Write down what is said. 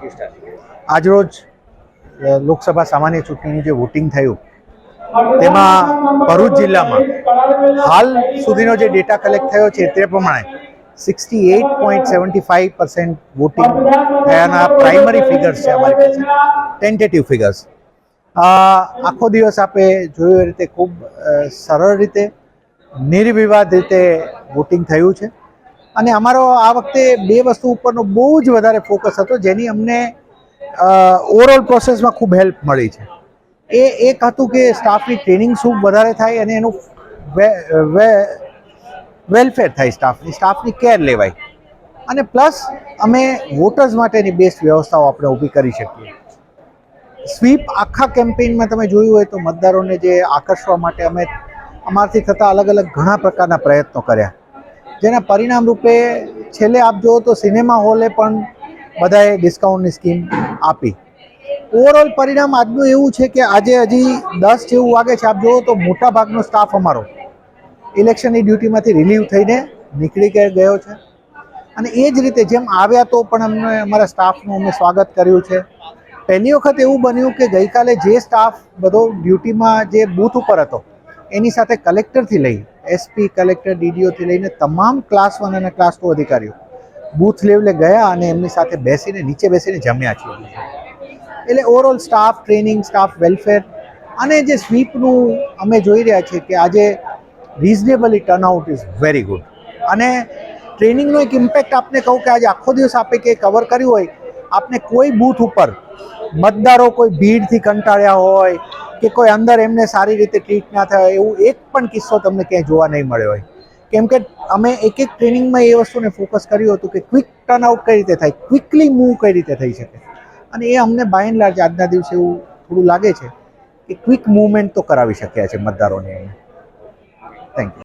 આજરોજ લોકસભા સામાન્ય ચૂંટણીનું જે વોટિંગ થયું, તેમાં ભરૂચ જિલ્લામાં હાલ સુધીનો જે ડેટા કલેક્ટ થયો છે તે પ્રમાણે sixty eight point seventy five percent voting થયાના પ્રાઇમરી ફિગર્સ છે અમારી પાસે ટેન્ટેટિવ ફિગર્સ આખો દિવસ આપે જોયું એ રીતે ખૂબ સરળ રીતે, નિર્વિવાદ રીતે વોટિંગ થયું છે. અને અમારો આ વખતે બે વસ્તુ ઉપરનો બહુ જ વધારે ફોકસ હતો, જેની અમને ઓવરઓલ પ્રોસેસમાં ખૂબ હેલ્પ મળી છે. એ એક હતું કે સ્ટાફની ટ્રેનિંગ શું વધારે થાય અને એનું વેલફેર થાય સ્ટાફની સ્ટાફની કેર લેવાય. અને પ્લસ અમે વોટર્સ માટેની બેસ્ટ વ્યવસ્થાઓ આપણે ઊભી કરી શકીએ. સ્વીપ આખા કેમ્પેઇનમાં તમે જોયું હોય તો મતદારોને જે આકર્ષવા માટે અમે અમારથી થતા અલગ અલગ ઘણા પ્રકારના પ્રયત્નો કર્યા. જેના પરિણામ રૂપે છેલ્લે આપ જુઓ તો સિનેમા હોલે પણ બધાએ ડિસ્કાઉન્ટની સ્કીમ આપી. ઓવરઓલ પરિણામ આજનું એવું છે કે આજે હજી દસ જેવું વાગે છે. આપ જુઓ તો મોટા ભાગનો સ્ટાફ અમારો ઇલેક્શનની ડ્યુટીમાંથી રિલીવ થઈને નીકળી ગયો છે. અને એ જ રીતે જેમ આવ્યા તો પણ અમને અમારા સ્ટાફનું અમે સ્વાગત કર્યું છે. પહેલી વખત એવું બન્યું કે ગઈકાલે જે સ્ટાફ બધો ડ્યુટીમાં જે બૂથ ઉપર હતો, એની સાથે કલેક્ટરથી લઈ એસપી કલેક્ટર ડીડીઓથી લઈને તમામ ક્લાસ વન અને ક્લાસ ટુ અધિકારીઓ બૂથ લેવલે ગયા અને એમની સાથે બેસીને, નીચે બેસીને જમ્યા છીએ. એટલે overall staff training staff welfare અને જે સ્વીપનું અમે જોઈ રહ્યા છીએ કે આજે reasonably turnout is very good અને ટ્રેનિંગનો એક ઇમ્પેક્ટ આપને કહું કે આજે આખો દિવસ આપે કે કવર કર્યું હોય, આપને કોઈ બૂથ ઉપર મતદારો કોઈ ભીડથી કંટાળ્યા હોય કે કોઈ અંદર એમને સારી રીતે ટ્રીટ ના થાય એવું એક પણ કિસ્સો તમને ક્યાંય જોવા નહીં મળ્યો હોય. કેમ કે અમે એક એક ટ્રેનિંગમાં એ વસ્તુને ફોકસ કર્યું હતું કે ક્વિક ટર્નઆઉટ કઈ રીતે થાય ક્વિકલી મૂવ કઈ રીતે થઈ શકે. અને એ અમને બાય એન્ડ લાર્જ આજના દિવસે એવું થોડું લાગે છે કે ક્વિક મૂવમેન્ટ તો કરાવી શક્યા છે મતદારોને થેન્ક યુ